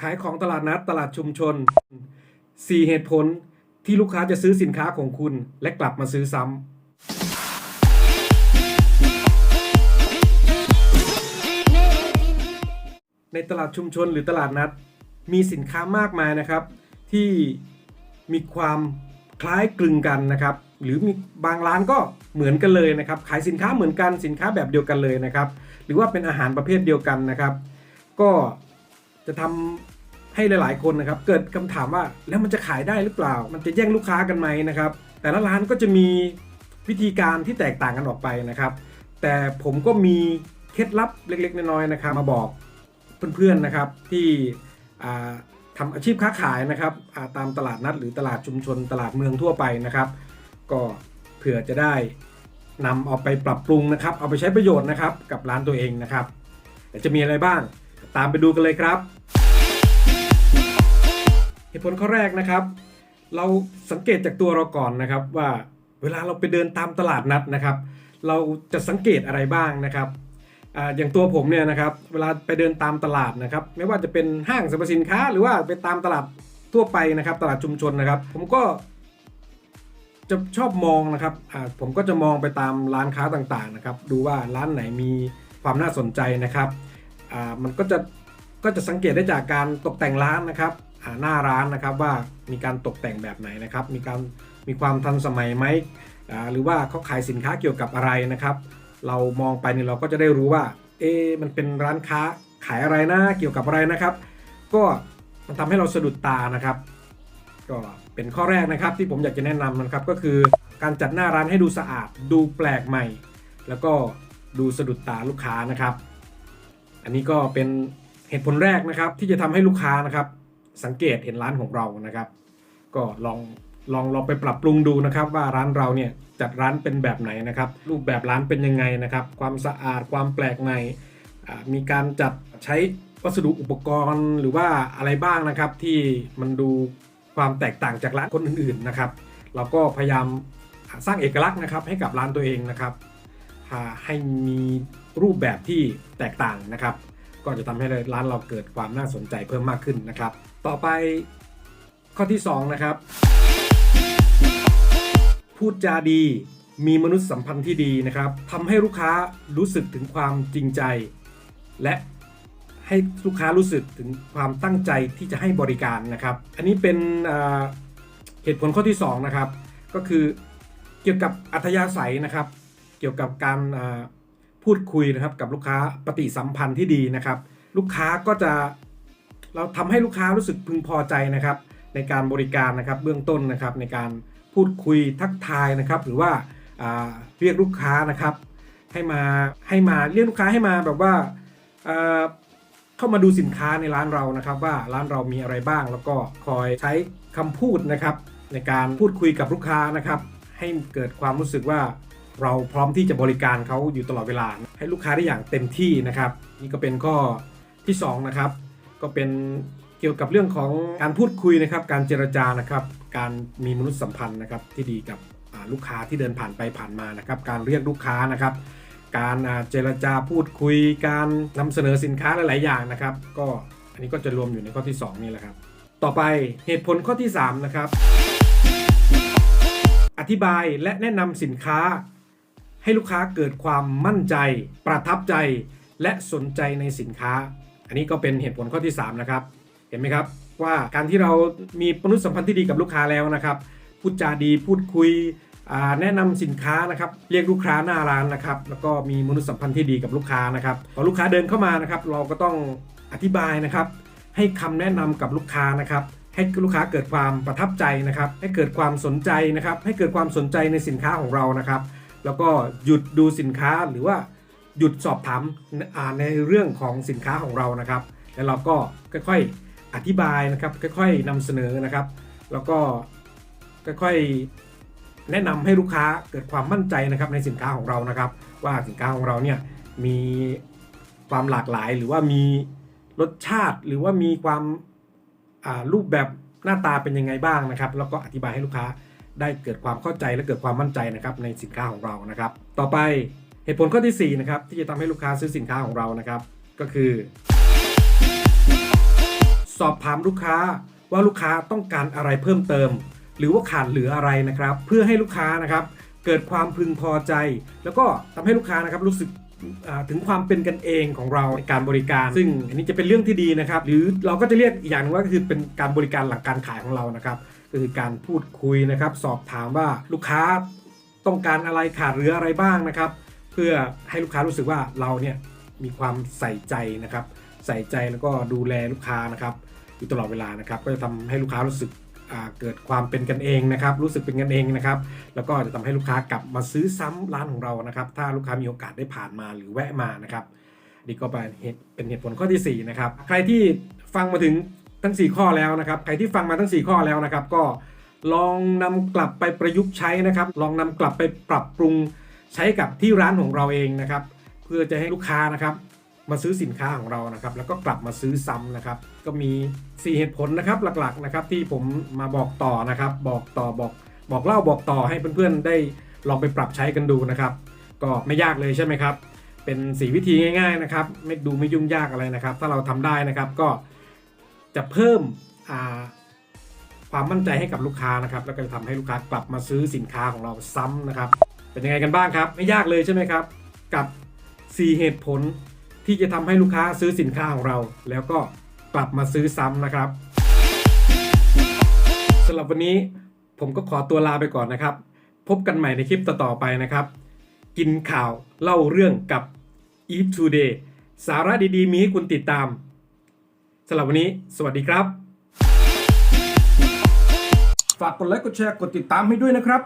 ขายของตลาดนัดตลาดชุมชน 4 เหตุผลที่ลูกค้าจะซื้อสินค้าของคุณและกลับมาซื้อซ้ำในตลาดชุมชนหรือตลาดนัด มีสินค้ามากมายนะครับ ที่มีความคล้ายคลึงกันนะครับ หรือมีบางร้านก็เหมือนกันเลยนะครับ ขายสินค้าเหมือนกันสินค้าแบบเดียวกันเลยนะครับ หรือว่าเป็นอาหารประเภทเดียวกันนะครับ ก็ จะทำให้หลาย ๆ คนนะครับ เกิดคำถามว่าแล้วมันจะขายได้หรือเปล่า มันจะแย่งลูกค้ากันไหมนะครับ แต่ละร้านก็จะมีวิธีการที่แตกต่างกันออกไปนะครับ แต่ผมก็มีเคล็ดลับเล็ก ๆ น้อย ๆ นะครับ มาบอกเพื่อน ๆ นะครับที่ทำอาชีพค้าขายนะครับาตามตลาดนัดหรือตลาดชุมชนตลาดเมืองทั่วไปนะครับ ก็เผื่อจะได้นำเอาไปปรับปรุงนะครับ เอาไปใช้ประโยชน์นะครับกับร้านตัวเองนะครับแต่จะมีอะไรบ้าง ตามไปดูกันเลยครับ เหตุผลข้อแรกนะครับ เราสังเกตจากตัวเราก่อนนะครับว่าเวลาเราไปเดินตามตลาดนัดนะครับ เราจะสังเกตอะไรบ้างนะครับออย่างตัวผมเนี่ยนะครับเวลาไปเดินตามตลาดนะครับ ไม่ว่าจะเป็นห้างสรรพสินค้า หรือว่าไปตามตลาดทั่วไปนะครับ ตลาดชุมชนนะครับ ผมก็จะชอบมองนะครับผมก็จะมองไปตามร้านค้าต่างๆนะครับ ดูว่าร้านไหนมีความน่าสนใจนะครับ มันก็จะก็จะสังเกตได้จากการตกแต่งร้านนะครับอ่าหน้าร้านนะครับว่ามีการตกแต่งแบบไหนนะครับ มีการมีความทันสมัยไหมหรือว่าเขาขายสินค้าเกี่ยวกับอะไรนะครับ เรามองไปเนี่ยเราก็จะได้รู้ว่า เอ๊มันเป็นร้านค้าขายอะไรนะเกี่ยวกับอะไรนะครับ ก็มันทำให้เราสะดุดตานะครับ ก็เป็นข้อแรกนะครับที่ผมอยากจะแนะนำนะครับก็คือการจัดหน้าร้านให้ดูสะอาด ดูแปลกใหม่ แล้วก็ดูสะดุดตาลูกค้านะครับ อันนี้ก็เป็นเหตุผลแรกนะครับ ที่จะทำให้ลูกค้านะครับ สังเกตเห็นร้านของเรานะครับ ก็ลองลองลองไปปรับปรุงดูนะครับ ว่าร้านเราเนี่ยจัดร้านเป็นแบบไหนนะครับ รูปแบบร้านเป็นยังไงนะครับ ความสะอาดความแปลกใหม่มีการจัดใช้วัสดุอุปกรณ์หรือว่าอะไรบ้างนะครับ ที่มันดูความแตกต่างจากร้านคนอื่นๆนะครับ เราก็พยายามสร้างเอกลักษณ์นะครับให้กับร้านตัวเองนะครับให้มี รูปแบบที่แตกต่างนะครับ ก็จะทำให้ร้านเราเกิดความน่าสนใจเพิ่มมากขึ้นนะครับ ต่อไปข้อที่ 2 นะครับ พูดจาดีมีมนุษยสัมพันธ์ที่ดีนะครับทำให้ลูกค้ารู้สึกถึงความจริงใจ และให้ลูกค้ารู้สึกถึงความตั้งใจที่จะให้บริการนะครับ อันนี้เป็นเหตุผลข้อที่2นะครับ ก็คือเกี่ยวกับอัธยาศัยนะครับ เกี่ยวกับการ พูดคุยนะครับกับลูกค้าปฏิสัมพันธ์ที่ดีนะครับ ลูกค้าก็จะเราทำให้ลูกค้ารู้สึกพึงพอใจนะครับ ในการบริการนะครับเบื้องต้นนะครับ ในการพูดคุยทักทายนะครับ หรือว่าาเรียกลูกค้านะครับ ให้มาให้มาเรียกลูกค้าให้มาแบบว่าเอ่อเข้ามาดูสินค้าในร้านเรานะครับ ว่าร้านเรามีอะไรบ้าง แล้วก็คอยใช้คำพูดนะครับ ในการพูดคุยกับลูกค้านะครับ ให้เกิดความรู้สึกว่า เราพร้อมที่จะบริการเขาอยู่ตลอดเวลา ให้ลูกค้าได้อย่างเต็มที่นะครับ นี่ก็เป็นข้อที่สองนะครับก็เป็นเกี่ยวกับเรื่องของการพูดคุยนะครับ การเจรจานะครับ การมีมนุษยสัมพันธ์นะครับที่ดีกับลูกค้าที่เดินผ่านไปผ่านมานะครับ การเรียกลูกค้านะครับ การเจรจาพูดคุย การนำเสนอสินค้าหลาย ๆ อย่างนะครับ ก็อันนี้ก็จะรวมอยู่ในข้อที่ 2 นี่แหละครับ ต่อไปเหตุผลข้อที่ 3 นะครับ อธิบายและแนะนำสินค้า ให้ลูกค้าเกิดความมั่นใจ ประทับใจ และสนใจในสินค้า อันนี้ก็เป็นเหตุผลข้อที่ 3 นะครับ เห็นไหมครับว่าการที่เรามีมนุษยสัมพันธ์ที่ดีกับลูกค้าแล้วนะครับ พูดจาดีพูดคุยแนะนำสินค้านะครับเรียกลูกค้าหน้าร้านนะครับแล้วก็มีมนุษยสัมพันธ์ที่ดีกับลูกค้านะครับพอลูกค้าเดินเข้ามานะครับเราก็ต้องอธิบายนะครับ ให้คำแนะนำกับลูกค้านะครับให้ลูกค้าเกิดความประทับใจนะครับ ให้เกิดความสนใจนะครับ ให้เกิดความสนใจในสินค้าของเรานะครับ แล้วก็หยุดดูสินค้าหรือว่าหยุดสอบถามในเรื่องของสินค้าของเรานะครับ แล้วเราก็ค่อยๆอธิบายนะครับ ค่อยๆนำเสนอนะครับ แล้วก็ค่อยๆแนะนำให้ลูกค้าเกิดความมั่นใจนะครับในสินค้าของเรานะครับ ว่าสินค้าของเราเนี่ยมีความหลากหลาย หรือว่ามีรสชาติหรือว่ามีความรูปแบบหน้าตาเป็นยังไงบ้างนะครับ แล้วก็อธิบายให้ลูกค้า ได้เกิดความเข้าใจและเกิดความมั่นใจนะครับในสินค้าของเรานะครับ ต่อไปเหตุผลข้อที่4นะครับที่จะทำให้ลูกค้าซื้อสินค้าของเรานะครับ ก็คือ สอบถามลูกค้าว่าลูกค้าต้องการอะไรเพิ่มเติม หรือว่าขาดเหลืออะไรนะครับ เพื่อให้ลูกค้านะครับ เกิดความพึงพอใจ แล้วก็ทำให้ลูกค้านะครับรู้สึกถึงความเป็นกันเองของเราในการบริการ ซึ่งอันนี้จะเป็นเรื่องที่ดีนะครับ หรือเราก็จะเรียกอีกอย่างนึงว่าก็คือเป็นการบริการหลังการขายของเรานะครับ ก็คือการพูดคุยนะครับ สอบถามว่าลูกค้าต้องการอะไรขาดเหลืออะไรบ้างนะครับ เพื่อให้ลูกค้ารู้สึกว่าเราเนี่ยมีความใส่ใจนะครับ ใส่ใจแล้วก็ดูแลลูกค้านะครับอยู่ตลอดเวลานะครับ ก็จะทำให้ลูกค้ารู้สึกเกิดความเป็นกันเองนะครับ รู้สึกเป็นกันเองนะครับ แล้วก็จะทำให้ลูกค้ากลับมาซื้อซ้ำร้านของเรานะครับ ถ้าลูกค้ามีโอกาสได้ผ่านมาหรือแวะมานะครับนี่ก็เป็นเหตุเป็นเหตุผลข้อที่4นะครับใครที่ฟังมาถึง ทั้ง 4 ข้อแล้วนะครับใครที่ฟังมาทั้ง 4 ข้อแล้วนะครับ ก็ลองนำกลับไปประยุกต์ใช้นะครับ ลองนำกลับไปปรับปรุงใช้กับที่ร้านของเราเองนะครับ เพื่อจะให้ลูกค้านะครับ มาซื้อสินค้าของเรานะครับ แล้วก็กลับมาซื้อซ้ำนะครับ ก็มี 4 เหตุผลนะครับหลักๆนะครับที่ผมมาบอกต่อนะครับ บอกต่อบอกบอกเล่าบอกต่อให้เพื่อนๆได้ลองไปปรับใช้กันดูนะครับ ก็ไม่ยากเลยใช่ไหมครับ เป็นสีวิธีง่าย ๆนะครับ ไม่ดูไม่ยุ่งยากอะไรนะครับ ถ้าเราทำได้นะครับก็ จะเพิ่มความมั่นใจให้กับลูกค้านะครับ แล้วก็จะทำให้ลูกค้ากลับมาซื้อสินค้าของเราซ้ำนะครับ เป็นยังไงกันบ้างครับ ไม่ยากเลยใช่ไหมครับ กับ 4 เหตุผลที่จะทำให้ลูกค้าซื้อสินค้าของเรา แล้วก็กลับมาซื้อซ้ำนะครับสำหรับวันนี้ผมก็ขอตัวลาไปก่อนนะครับ พบกันใหม่ในคลิปต่อๆไปนะครับ กินข่าวเล่าเรื่องกับ Eat Today สาระดีๆ มีให้คุณติดตาม สำหรับวันนี้ สวัสดีครับ ฝากกดไลค์กดแชร์กดติดตามให้ด้วยนะครับ